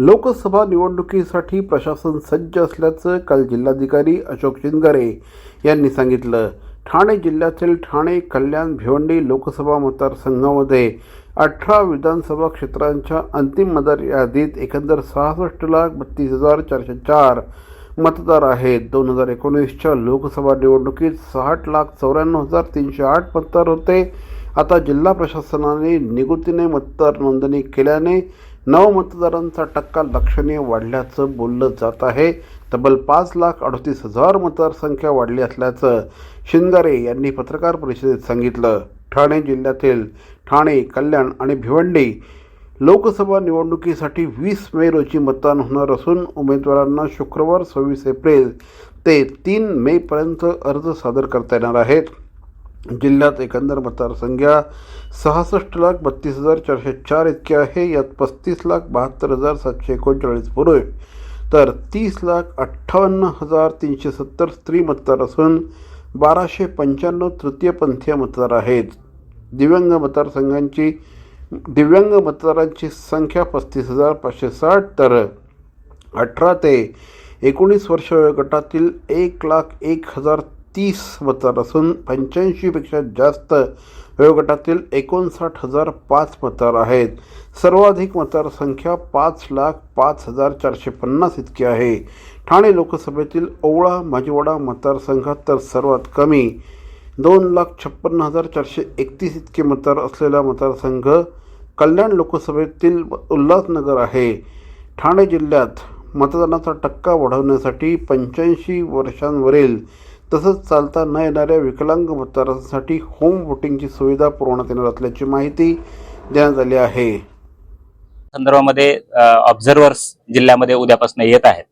लोकसभा निवडणुकीसाठी प्रशासन सज्ज असल्याचं काल जिल्हाधिकारी अशोक शिंदगरे यांनी सांगितलं. ठाणे जिल्ह्यातील ठाणे कल्याण भिवंडी लोकसभा मतदारसंघामध्ये अठरा विधानसभा क्षेत्रांच्या अंतिम मतदार यादीत एकंदर सहासष्ट लाख बत्तीस हजार चारशे चार मतदार आहेत. दोन हजार एकोणीसच्या लोकसभा निवडणुकीत साठ लाख चौऱ्याण्णव हजार तीनशे आठ मतदार होते. आता जिल्हा प्रशासनाने निगुतीने मतदार नोंदणी केल्याने नवमतदारांचा टक्का लक्षणीय वाढल्याचं बोललं जात आहे. तब्बल पाच लाख अडतीस हजार मतदारसंख्या वाढली असल्याचं शिंगारे यांनी पत्रकार परिषदेत सांगितलं. ठाणे जिल्ह्यातील ठाणे कल्याण आणि भिवंडी लोकसभा निवडणुकीसाठी वीस मे रोजी मतदान होणार असून उमेदवारांना शुक्रवार सव्वीस एप्रिल ते तीन मेपर्यंत अर्ज सादर करता येणार आहेत. जिल्ह्यात एकंदर मतदारसंख्या सहासष्ट लाख बत्तीस हजार चारशे चार इतकी आहे. यात पस्तीस लाख बहात्तर हजार सातशे एकोणचाळीस पुरुष तर तीस लाख अठ्ठावन्न हजार तीनशे सत्तर स्त्री मतदार असून बाराशे पंच्याण्णव तृतीयपंथीय मतदार आहेत. दिव्यांग मतदारसंघांची दिव्यांग मतदारांची संख्या पस्तीस हजार पाचशे साठ. तर अठरा ते एकोणीस वर्ष वयोगटातील एक लाख एक हजार तीस मतदार असून पंच्याऐंशीपेक्षा जास्त वयोगटातील एकोणसाठ हजार पाच मतदार आहेत. सर्वाधिक मतदारसंख्या पाच लाख पाच हजार चारशे पन्नास इतकी आहे. ठाणे लोकसभेतील ओवळा माजीवाडा मतदारसंघात तर सर्वात कमी दोन लाख छप्पन्न हजार चारशे एकतीस इतके मतदार असलेला मतदारसंघ कल्याण लोकसभेतील उल्हासनगर आहे. ठाणे जिल्ह्यात मतदानाचा टक्का वाढवण्यासाठी पंच्याऐंशी वर्षांवरील तसंच चालता न येणाऱ्या विकलांग मतदारांसाठी होम वोटिंगची सुविधा पुरवण्यात येणार असल्याची माहिती देण्यात आली आहे. संदर्भामध्ये ऑब्झर्वर्स जिल्ह्यामध्ये उद्यापासून येत आहेत.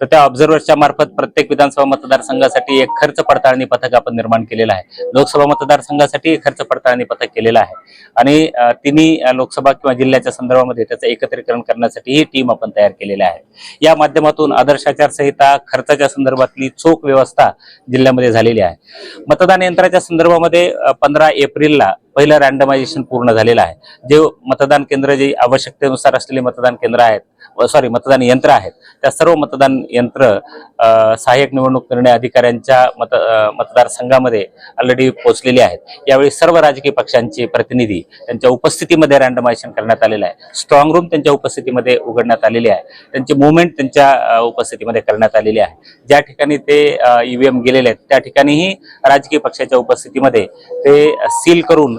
तर त्या ऑब्झर्व्हरच्या मार्फत प्रत्येक विधानसभा मतदारसंघासाठी एक खर्च पडताळणी पथक आपण निर्माण केलेलं आहे. लोकसभा मतदारसंघासाठी खर्च पडताळणी पथक केलेलं आहे. आणि तिन्ही लोकसभा किंवा जिल्ह्याच्या संदर्भामध्ये त्याचं एकत्रीकरण करण्यासाठी ही टीम आपण तयार केलेली आहे. या माध्यमातून आदर्श आचारसंहिता खर्चाच्या संदर्भातली चोख व्यवस्था जिल्ह्यामध्ये झालेली आहे. मतदान यंत्राच्या संदर्भामध्ये पंधरा एप्रिलला पहिलं रँडमायझेशन पूर्ण झालेलं आहे. जे मतदान केंद्र जे आवश्यकतेनुसार असलेले मतदान केंद्र आहेत सॉरी मतदान यंत्र आहेत त्या सर्व मतदान यंत्र सहाय्यक निवडणूक निर्णय अधिकाऱ्यांच्या मत मतदारसंघामध्ये ऑलरेडी पोहोचलेले आहेत. यावेळी सर्व राजकीय पक्षांचे प्रतिनिधी त्यांच्या उपस्थितीमध्ये रँडमायझेशन करण्यात आलेलं आहे. स्ट्रॉंग रूम त्यांच्या उपस्थितीमध्ये उघडण्यात आलेली आहे. त्यांची मुवमेंट त्यांच्या उपस्थितीमध्ये करण्यात आलेली आहे. ज्या ठिकाणी ते ईव्हीएम गेलेले आहेत त्या ठिकाणीही राजकीय पक्षाच्या उपस्थितीमध्ये ते सील करून